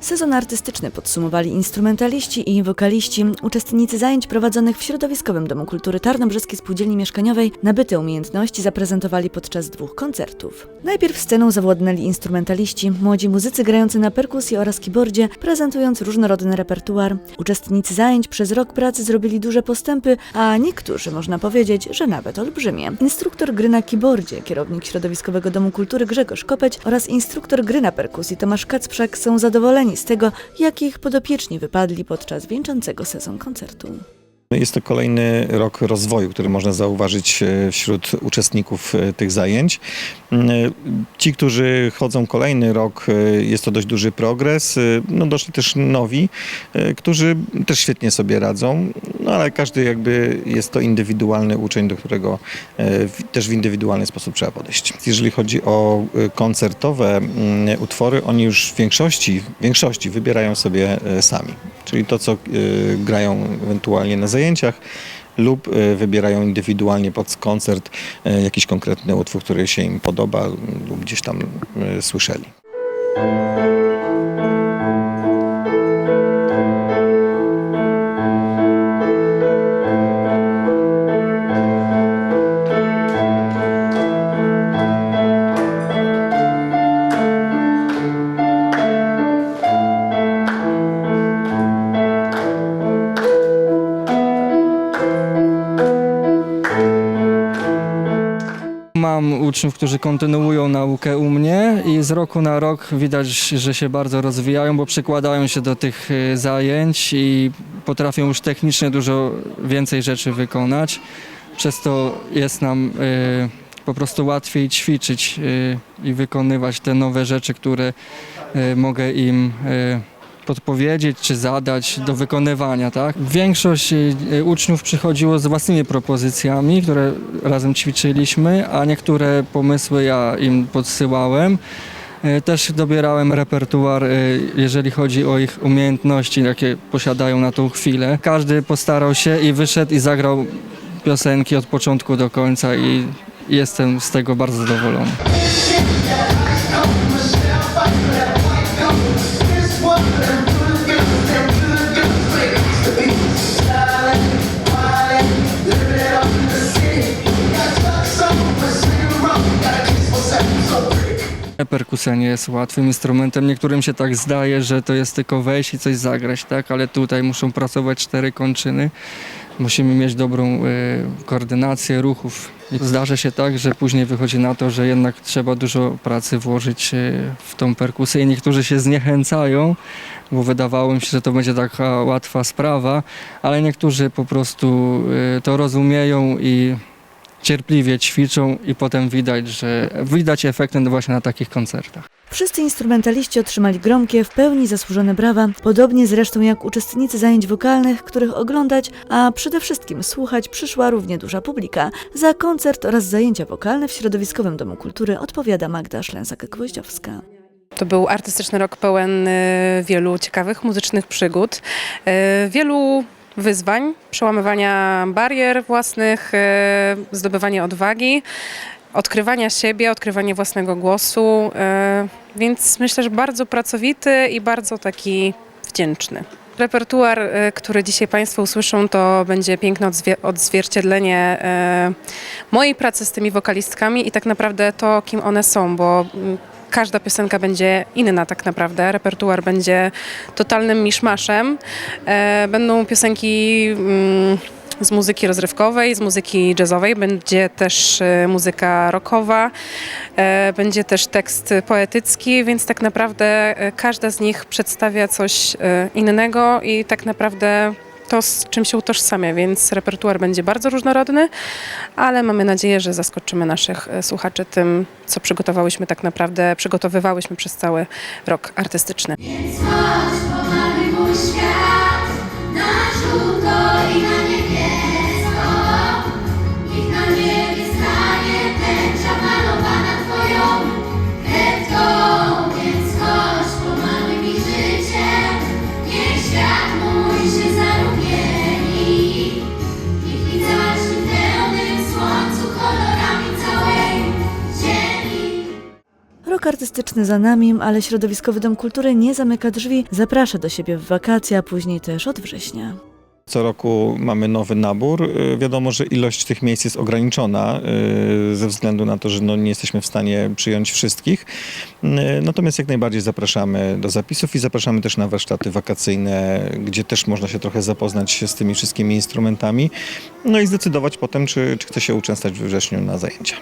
Sezon artystyczny podsumowali instrumentaliści i wokaliści, uczestnicy zajęć prowadzonych w Środowiskowym Domu Kultury Tarnobrzeskiej Spółdzielni Mieszkaniowej nabyte umiejętności zaprezentowali podczas dwóch koncertów. Najpierw sceną zawładnęli instrumentaliści, młodzi muzycy grający na perkusji oraz keyboardzie, prezentując różnorodny repertuar. Uczestnicy zajęć przez rok pracy zrobili duże postępy, a niektórzy można powiedzieć, że nawet olbrzymie. Instruktor gry na keyboardzie, kierownik Środowiskowego Domu Kultury Grzegorz Kopeć oraz instruktor gry na perkusji Tomasz Kacprzak są zadowoleni z tego, jak ich podopieczni wypadli podczas wieńczącego sezon koncertu. Jest to kolejny rok rozwoju, który można zauważyć e, wśród uczestników e, tych zajęć. Mm, e, Ci, którzy chodzą kolejny rok, jest to dość duży progres. No, doszli też nowi, którzy też świetnie sobie radzą, no ale każdy jakby jest to indywidualny uczeń, do którego e, też w indywidualny sposób trzeba podejść. Jeżeli chodzi o e, koncertowe mm, utwory, oni już w większości, w większości wybierają sobie e, sami. Czyli to, co grają ewentualnie na zajęciach lub wybierają indywidualnie pod koncert jakiś konkretny utwór, który się im podoba lub gdzieś tam słyszeli. Mam uczniów, którzy kontynuują naukę u mnie i z roku na rok widać, że się bardzo rozwijają, bo przykładają się do tych y, zajęć i potrafią już technicznie dużo więcej rzeczy wykonać. Przez to jest nam y, po prostu łatwiej ćwiczyć y, i wykonywać te nowe rzeczy, które mogę im podpowiedzieć czy zadać do wykonywania, tak? Większość y, y, uczniów przychodziło z własnymi propozycjami, które razem ćwiczyliśmy, a niektóre pomysły ja im podsyłałem. Y, Też dobierałem repertuar, jeżeli chodzi o ich umiejętności, jakie posiadają na tą chwilę. Każdy postarał się i wyszedł i zagrał piosenki od początku do końca i jestem z tego bardzo zadowolony. Perkusja nie jest łatwym instrumentem. Niektórym się tak zdaje, że to jest tylko wejść i coś zagrać, tak? Ale tutaj muszą pracować cztery kończyny. Musimy mieć dobrą e, koordynację ruchów. I Zdarza się tak, że później wychodzi na to, że jednak trzeba dużo pracy włożyć e, w tą perkusję i niektórzy się zniechęcają, bo wydawało mi się, że to będzie taka łatwa sprawa, ale niektórzy po prostu e, to rozumieją i cierpliwie ćwiczą i potem widać, że widać efekty właśnie na takich koncertach. Wszyscy instrumentaliści otrzymali gromkie, w pełni zasłużone brawa, podobnie zresztą jak uczestnicy zajęć wokalnych, których oglądać, a przede wszystkim słuchać przyszła równie duża publika. Za koncert oraz zajęcia wokalne w Środowiskowym Domu Kultury odpowiada Magda Szlęsak-Gwoździowska. To był artystyczny rok pełen y, wielu ciekawych muzycznych przygód, y, wielu wyzwań, przełamywania barier własnych, y, zdobywania odwagi, odkrywania siebie, odkrywania własnego głosu, y, więc myślę, że bardzo pracowity i bardzo taki wdzięczny. Repertuar, y, który dzisiaj Państwo usłyszą, to będzie piękne odzwie- odzwierciedlenie mojej pracy z tymi wokalistkami i tak naprawdę to, kim one są, bo mm, każda piosenka będzie inna tak naprawdę. Repertuar będzie totalnym miszmaszem. E, Będą piosenki mm, z muzyki rozrywkowej, z muzyki jazzowej, będzie też e, muzyka rockowa, e, będzie też tekst poetycki, więc tak naprawdę każda z nich przedstawia coś innego i tak naprawdę to, z czym się utożsamia, więc repertuar będzie bardzo różnorodny, ale mamy nadzieję, że zaskoczymy naszych e, słuchaczy tym, co przygotowałyśmy tak naprawdę, przygotowywałyśmy przez cały rok artystyczny. Chodź, pomaluj mój świat na żółto i na Rok artystyczny za nami, ale Środowiskowy Dom Kultury nie zamyka drzwi, zaprasza do siebie w wakacje, a później też od września. Co roku mamy nowy nabór. Y, Wiadomo, że ilość tych miejsc jest ograniczona y, ze względu na to, że no nie jesteśmy w stanie przyjąć wszystkich. Y, Natomiast jak najbardziej zapraszamy do zapisów i zapraszamy też na warsztaty wakacyjne, gdzie też można się trochę zapoznać się z tymi wszystkimi instrumentami. No i zdecydować potem, czy, czy chce się uczęstać we wrześniu na zajęcia.